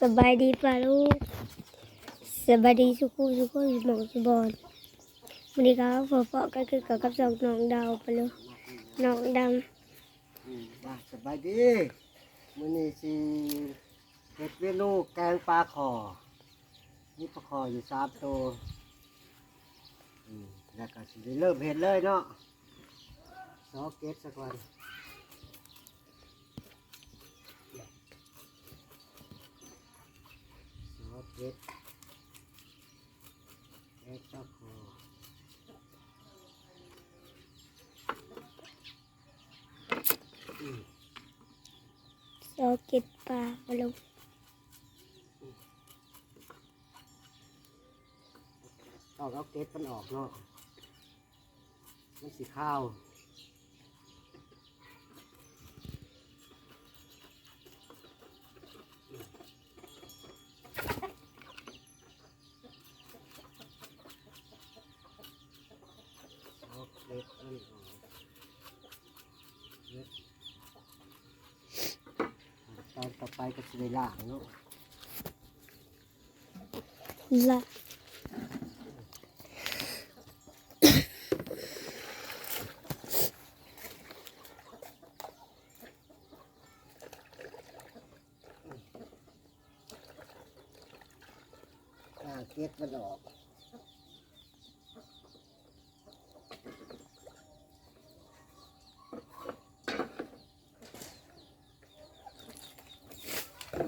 สบายดีป่ะลูกสบายดีสุขุสุขุสมองสบอนวันนี้ครับพอพอก็คือกับกับสองน้องดาวไปเลยน้องดอืมว่าสบายดีมื้อนี้สิเฮ็ดเมนูแกงปลาขอมีปลาขออยู่สามตัวอืมแล้วก็สิเริ่มเฮ็ดเลยเนาะซอเก็ดสักวันซอ เก็ดแกงปลาขอำซอเก็ดปลาไปลงต้องเอาเก็ดมันออกเนาะมันสีข้าว เอาเก็ดมันออกเก็ดตอนต่อ ไปก็จะได้ล่างเนาะละล่างเก็ดมันออกล่างก็จะได้ข้าวดู ห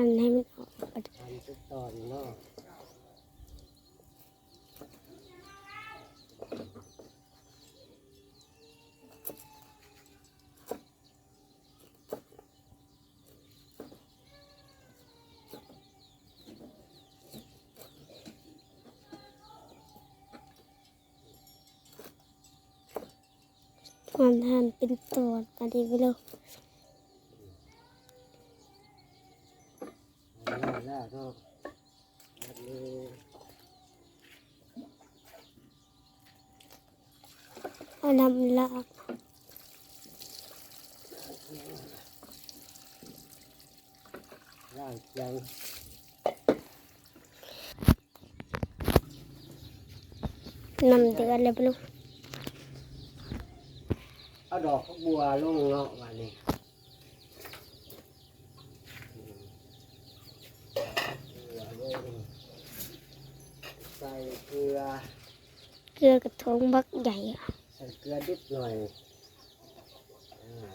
ั่นให้มันออกทำทุกตอน เนาะหั่นหันเป็นตัวปลาดีไปเลยอาแล้วๆนาะอันนี้เอานำลากร่างยังนำเดือนเลยไปเลย เอาดอกข้าวบัวลงเนาะวันนี้บัวลงใส่เกลือ เกลือกระทงบักใหญ่อะใส่เกลือนิดหน่อยอ่า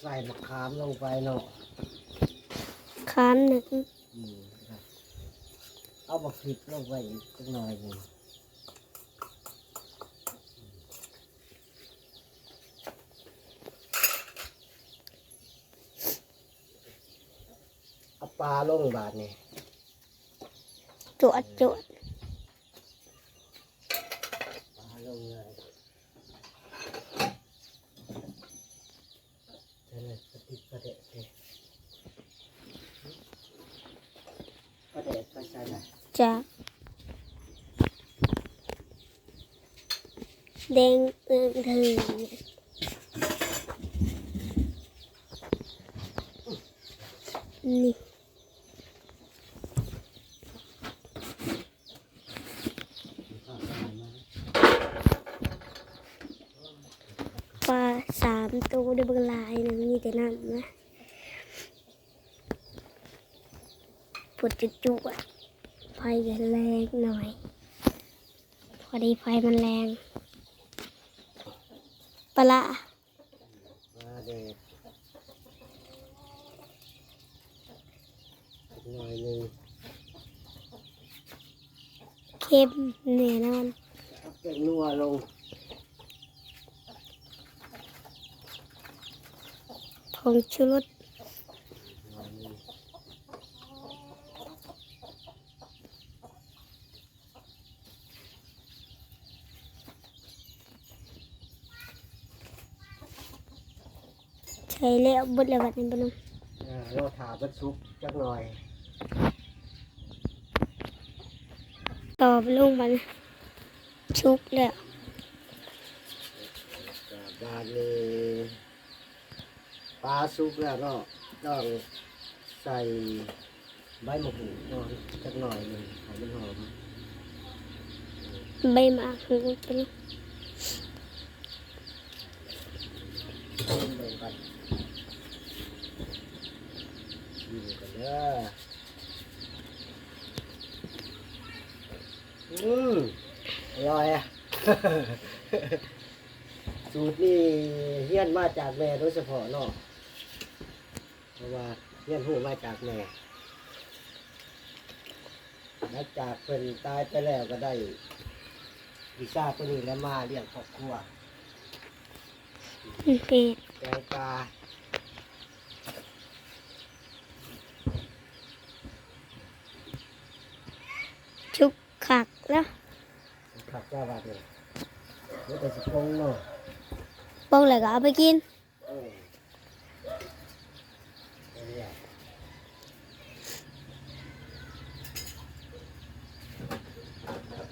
ใส่มะขามลงไปเนาะค้านหนึ่งอืมครับ เอาบักผิดลงไปอีกสักหน่อยหนึ่งเอาปลาลงบาทนี่จวดจวด ปลาลงเลยเดี๋ยวเลยปฏิดประเดะเลยประเดะไปใส่ไหน จากแดงเอิงเถืนี่ปลาสามตัวได้บางลายนึงมีแต่น้ำนะปวดจุจุอะ ไฟจะแรงหน่อย พอดีไฟมันแรงปลาร้ามาเด็ดอีกหน่อยหนึ่งเค็มแน่นอนเอาเก็บนัวลง ผงชูรส หน่อยหนึ่ง ส่ แล้วเบดแล้วบัดนี้ปะลุงเออเราถามันสุกจักหน่อยต่อปะลุงบัดนี้ชุกแล้วก็บานนี้ปลาสุกแล้วก็ต้องใส่ใบมะกรูดก่อนจักหน่อยหนึงให้มันหอมใบหมากหูปะลุง ต้มเบิ่งกันอยู่กันเด้ออืมอร่อยอะ สูตรนี่เฮียนมาจากแม่โดยเฉพาะเนาะเพราะว่าเฮียนหูมาจากแม่หลังจากเพิ่นตายไปแล้วก็ได้วิชาตัวนี้แล้วมาเลี้ยงครอบครัวโอเคแกงปลา ชุก ขักแล้วขับเจ้าบาดเนี่ยนี่แต่สิปงเนาะป้องแล้วก็เอาไปกิน เออเอาเนี่ย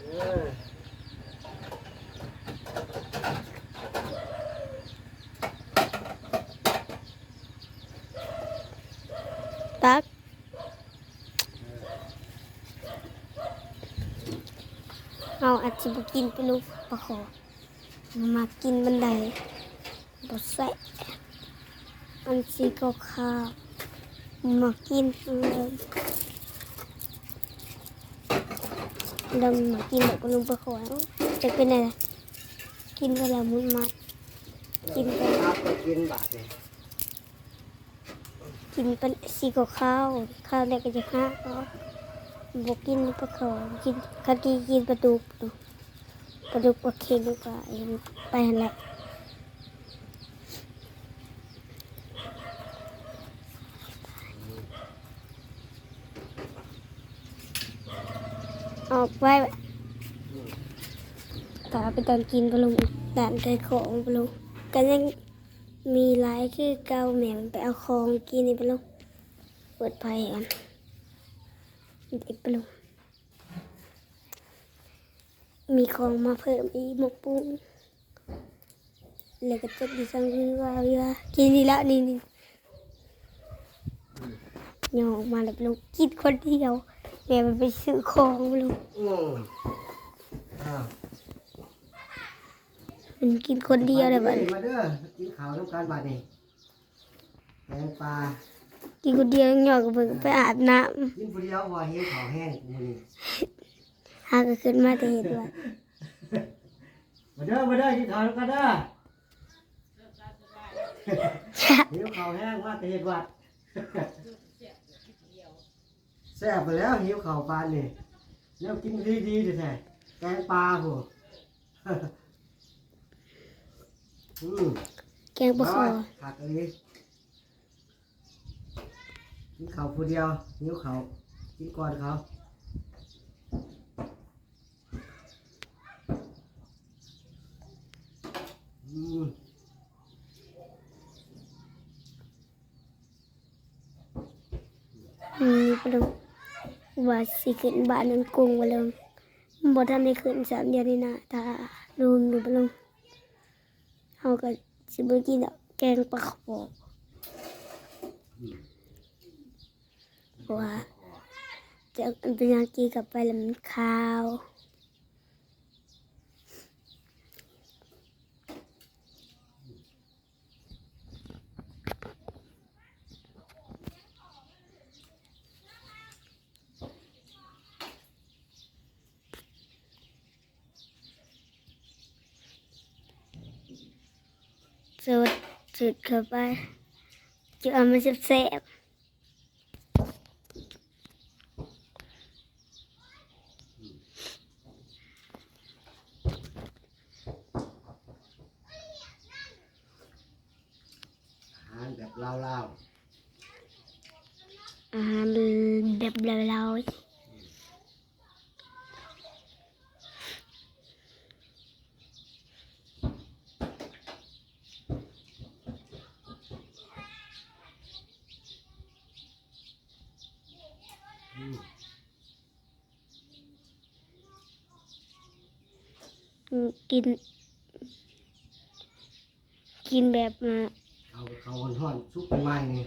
เออ ตัก เอาอาจจะบกินไปลูกปลาขอมากินบันไดบดแสะอันสีก็ข้าวมากินเลยดำมากินแบบลาลุงปลาขอจะเป็นอะไรกินไปแล้วมุนมัดกินไปกินบาดเนี่ยกินเป็นสีก็ข้าวข้าวแรกก็จะห้าก็บอกกินปลาขอกินคากีกินปลาดุก ปลาดุกปลาเค็มก็ยังไปแหละออกไปตาไปตอนกินปลาลุงด่านไก่ของปลาลุงก็ยังมีหลายคือเกาแหม่มไปเอาของกินในปลาลุงเปิดไฟกันเด็กปลาลุง มีของมาเพิ่มอีกหมกปุ้งแล้วก็จะดีสังคือว่าเวลากินดีละนี่นี่ยองออกมาแล้วลูกกินคนเดียวแม่มันไปซื้อของลูกอืมอ้าวมันกินคนเดียวเลยบัดมาเด้อกินข้าวน้ำกันบาดนี่แกงปลากินคนเดียวยังหยอกกับเพิ่งไปอาบน้กินผู้เดียวว่าเห็นข้าวแห้งมื้ อนี้ำหาก็ขึ้นมาแต่เห็นว่ามาเด้อมาเด้อกินข้าวน้ำกันเด้อหิวข้าวแห้งว่าแต่เห็ดหวัดแซ่บไปแล้วหิวข้าวปานนี่แล้วกินดีๆดิแท้แกงปลาโหอืมแกงปลาคอขาดอะไรกินข้าวผู้เดียวหิวข้าวกินก่อนเขาอืม อื มปลุงว่าสิขึ้นบ้านนั้นกรุงมาเลยบ่ทันได้ขึ้นสามเดือนนี่นะตาลุงดูปลุงเขาก็สิบ่กินดอกแกงปลาขอเพราะว่าจะเป็นยางกีกลับไปแล้วมันคาว สุดสุดเข้าไปจะเอามาแซ่บๆอาหารแบบลาวอาหารแบบเราๆ กิน กินแบบมาเขาเขาห่อนๆซุปใหม่ๆนี่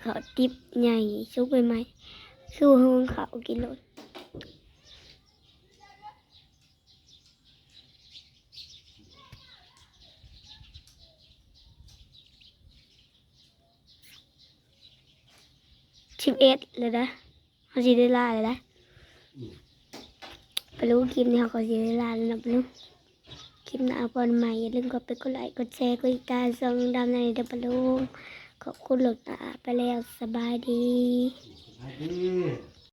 เขาติบใหญ่ชุบไปไหมคือห้องเขากินรถสิบเอ็ดเลยนะเขาสิได้ลาเลยนะไปรู้คลิปนี้เขาก็สิได้ลาแล้วนะไปรู้ค ลิปหน้าบอลใหม่อย่าลืมกดไปกดไลค์กดแชร์กดติดตามส่งดำในเดบลูงขอบคุณหลวงตาไปแล้วสบายดีสบายดี